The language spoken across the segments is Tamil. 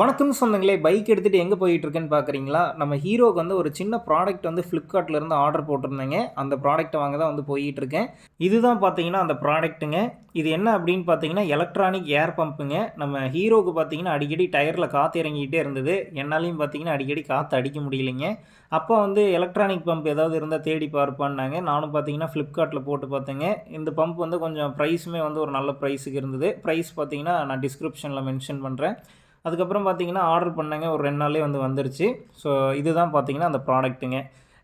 வணக்கம் சொந்தங்களே பைக் எடுத்துகிட்டு எங்கே போயிட்டுருக்குன்னு பார்க்குறீங்களா நம்ம ஹீரோக்கு வந்து ஒரு சின்ன ப்ராடக்ட் வந்து ஃப்ளிப்கார்ட்லேருந்து ஆர்டர் போட்டிருந்தேங்க. அந்த ப்ராடக்ட்டை வாங்க தான் வந்து போயிட்டுருக்கேன். இதுதான் பார்த்தீங்கன்னா அந்த ப்ராடக்ட்டுங்க இது என்ன அப்படின்னு பார்த்தீங்கன்னா எலக்ட்ரானிக் ஏர் பம்புங்க நம்ம ஹீரோக்கு பார்த்தீங்கன்னா அடிக்கடி டயரில் காற்று இறங்கிக்கிட்டே இருந்தது. என்னாலையும் பார்த்தீங்கன்னா அடிக்கடி காற்று அடிக்க முடியலைங்க. அப்போ வந்து எலக்ட்ரானிக் பம்ப் ஏதாவது இருந்தால் தேடி பார்ப்பான்னாங்க. நானும் பார்த்தீங்கன்னா ஃப்ளிப்கார்ட்டில் போட்டு பார்த்தேங்க. இந்த பம்ப் வந்து கொஞ்சம் ப்ரைஸுமே வந்து ஒரு நல்ல ப்ரைஸுக்கு இருந்தது. ப்ரைஸ் பார்த்தீங்கன்னா நான் டிஸ்கிரிப்ஷனில் மென்ஷன் பண்ணுறேன் அதுக்கப்புறம் பார்த்தீங்கன்னா ஆர்டர் பண்ணேங்க. ஒரு ரெண்டு நாளே வந்து வந்துருச்சு. ஸோ இதுதான் பார்த்தீங்கன்னா அந்த ப்ராடக்ட்டுங்க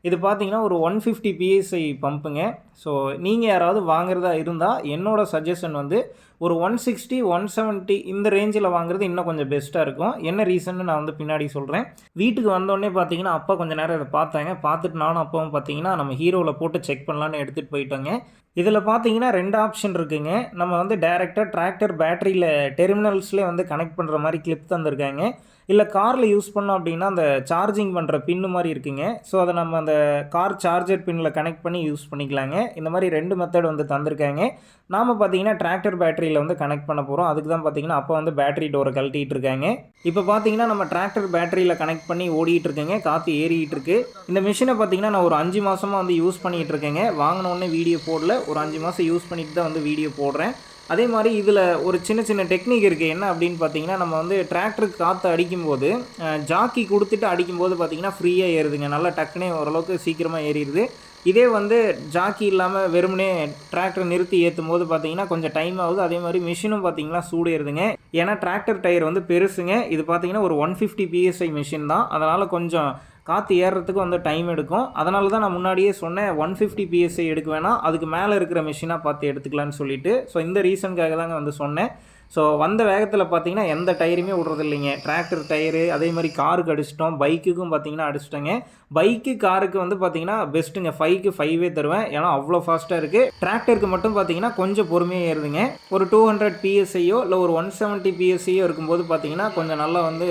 இது பார்த்தீங்கன்னா ஒரு ஒன் ஃபிஃப்டி பிஎஸ்ஐ பம்புங்க ஸோ நீங்கள் யாராவது வாங்குறதா இருந்தால் என்னோடய சஜஷன் வந்து ஒரு ஒன் சிக்ஸ்டி ஒன் செவன்ட்டி இந்த ரேஞ்சில் வாங்குறது இன்னும் கொஞ்சம் பெஸ்ட்டாக இருக்கும். என்ன ரீசன்னு நான் வந்து பின்னாடி சொல்கிறேன் வீட்டுக்கு வந்தோடனே பார்த்தீங்கன்னா அப்பா கொஞ்சம் நேரம் இதை பார்த்தாங்க. பார்த்துட்டு நானும் அப்பாவும் பார்த்தீங்கன்னா நம்ம ஹீரோவில் போட்டு செக் பண்ணலான்னு எடுத்துகிட்டு போயிட்டோங்க. இதில் பார்த்தீங்கன்னா ரெண்டு ஆப்ஷன் இருக்குங்க. நம்ம வந்து டேரெக்டாக டிராக்டர் பேட்டரியில் டெர்மினல்ஸ்லேயே வந்து கனெக்ட் பண்ணுற மாதிரி கிளிப் தந்திருக்காங்க. இல்லை காரில் யூஸ் பண்ணோம் அப்படின்னா அந்த சார்ஜிங் பண்ணுற பின்னு மாதிரி இருக்குங்க. ஸோ அதை நம்ம அந்த கார் சார்ஜர் பின்னில் கனெக்ட் பண்ணி யூஸ் பண்ணிக்கலாங்க. இந்த மாதிரி ரெண்டு மெத்தட் வந்து தந்திருக்காங்க. நாம் பார்த்தீங்கன்னா டிராக்டர் பேட்டரியில் வந்து கனெக்ட் பண்ண போகிறோம் அதுக்கு தான் பார்த்தீங்கன்னா அப்போ வந்து பேட்டரி டோரை கழட்டிகிட்டு இருக்காங்க. இப்போ பார்த்தீங்கன்னா நம்ம டிராக்டர் பேட்டரியில் கனெக்ட் பண்ணி ஓடிட்டு இருக்கேங்க. காற்று ஏறிட்டு இருக்கு. இந்த மிஷினை பார்த்தீங்கன்னா நான் ஒரு அஞ்சு மாதமாக வந்து யூஸ் பண்ணிகிட்டு இருக்கேங்க. வாங்கினோடனே வீடியோ போடல. ஒரு அஞ்சு மாதம் யூஸ் பண்ணிட்டு தான் வந்து வீடியோ போடுறேன். அதே மாதிரி இதில் ஒரு சின்ன சின்ன டெக்னிக் இருக்குது என்ன அப்படின்னு பார்த்தீங்கன்னா நம்ம வந்து டிராக்டருக்கு காற்று அடிக்கும்போது ஜாக்கி கொடுத்துட்டு அடிக்கும்போது பார்த்திங்கன்னா ஃப்ரீயாக ஏறுதுங்க. நல்லா டக்குனே ஓரளவுக்கு சீக்கிரமாக ஏறிடுது. இதே வந்து ஜாக்கி இல்லாமல் வெறுமனே டிராக்டர் நிறுத்தி ஏற்றும் போது பார்த்தீங்கன்னா கொஞ்சம் டைம் ஆகுது. அதே மாதிரி மிஷினும் பார்த்தீங்கன்னா சூடு ஏறுதுங்க ஏன்னா டிராக்டர் டயர் வந்து பெருசுங்க. இது பார்த்தீங்கன்னா ஒரு ஒன் ஃபிஃப்டி பிஎஸ்ஐ மிஷின் தான். அதனால் கொஞ்சம் காற்று ஏறுறதுக்கு வந்து டைம் எடுக்கும். அதனால தான் நான் முன்னாடியே சொன்னேன் ஒன் ஃபிஃப்டி பிஎஸ்ஐ எடுக்க வேணாம். அதுக்கு மேலே இருக்கிற மிஷினாக பார்த்து எடுத்துக்கலான்னு சொல்லிட்டு. ஸோ இந்த ரீசனுக்காக தாங்க வந்து சொன்னேன். ஸோ வந்த வேகத்தில் பார்த்தீங்கன்னா எந்த டயருமே விடுறது இல்லைங்க டிராக்டர் டயரு அதே மாதிரி காருக்கு அடிச்சிட்டோம். பைக்குக்கும் பார்த்தீங்கன்னா அடிச்சிட்டோங்க. பைக்கு காருக்கு வந்து பார்த்தீங்கன்னா பெஸ்ட்டுங்க ஃபைவ்க்கு ஃபைவே தருவேன். ஏன்னா அவ்வளோ ஃபாஸ்ட்டாக இருக்குது டிராக்டருக்கு மட்டும் பார்த்தீங்கன்னா கொஞ்சம் பொறுமையாக ஏறுதுங்க. ஒரு டூ ஹண்ட்ரட் பிஎஸ்ஐயோ இல்லை ஒரு ஒன் செவன்ட்டி பிஎஸ்ஐயோ இருக்கும்போது பார்த்தீங்கன்னா கொஞ்சம் நல்லா வந்து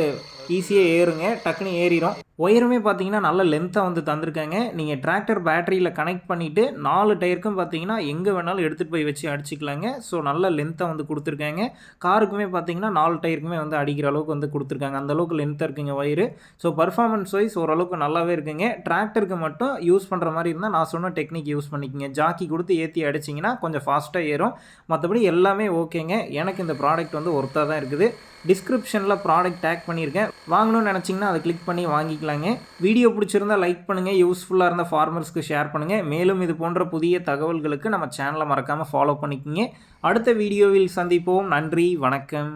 ஈஸியாக ஏறுங்க. டக்குன்னு ஏறிடும் ஒயருமே பார்த்தீங்கன்னா நல்ல லென்த்தாக வந்து தந்திருக்காங்க. நீங்கள் டிராக்டர் பேட்டரியில் கனெக்ட் பண்ணிவிட்டு நாலு டயருக்கும் பார்த்தீங்கன்னா எங்கே வேணாலும் எடுத்துகிட்டு போய் வச்சு அடிச்சிக்கலாங்க. ஸோ நல்ல லென்த்தாக வந்து கொடுத்துருக்காங்க. காருக்குமே பார்த்தீங்கன்னா நாலு டயருக்குமே வந்து அடிக்கிற அளவுக்கு வந்து கொடுத்துருக்காங்க. அந்தளவுக்கு லென்த்தாக இருக்குங்க ஒயரு. ஸோ பர்ஃபார்மன்ஸ் வைஸ் ஓரளவுக்கு நல்லாவே இருக்குங்க. டிராக்டருக்கு மட்டும் யூஸ் பண்ணுற மாதிரி இருந்தால் நான் சொன்ன டெக்னிக் யூஸ் பண்ணிக்கோங்க. ஜாக்கி கொடுத்து ஏற்றி அடிச்சிங்கன்னா கொஞ்சம் ஃபாஸ்ட்டாக ஏறும். மற்றபடி எல்லாமே ஓகேங்க. எனக்கு இந்த ப்ராடக்ட் வந்து ஒர்த்தாக தான் இருக்குது. டிஸ்கிரிப்ஷனில் ப்ராடக்ட் டேக் பண்ணியிருக்கேன். வாங்கணும்னு நினச்சிங்கன்னா அதை கிளிக் பண்ணி வாங்கிக்கலாங்க வீடியோ பிடிச்சிருந்தால் லைக் பண்ணுங்கள் யூஸ்ஃபுல்லாக இருந்த ஃபார்மர்ஸ்க்கு ஷேர் பண்ணுங்கள் மேலும் இது போன்ற புதிய தகவல்களுக்கு நம்ம சேனலை மறக்காமல் ஃபாலோ பண்ணிக்கோங்க. அடுத்த வீடியோவில் சந்திப்போம். நன்றி வணக்கம்.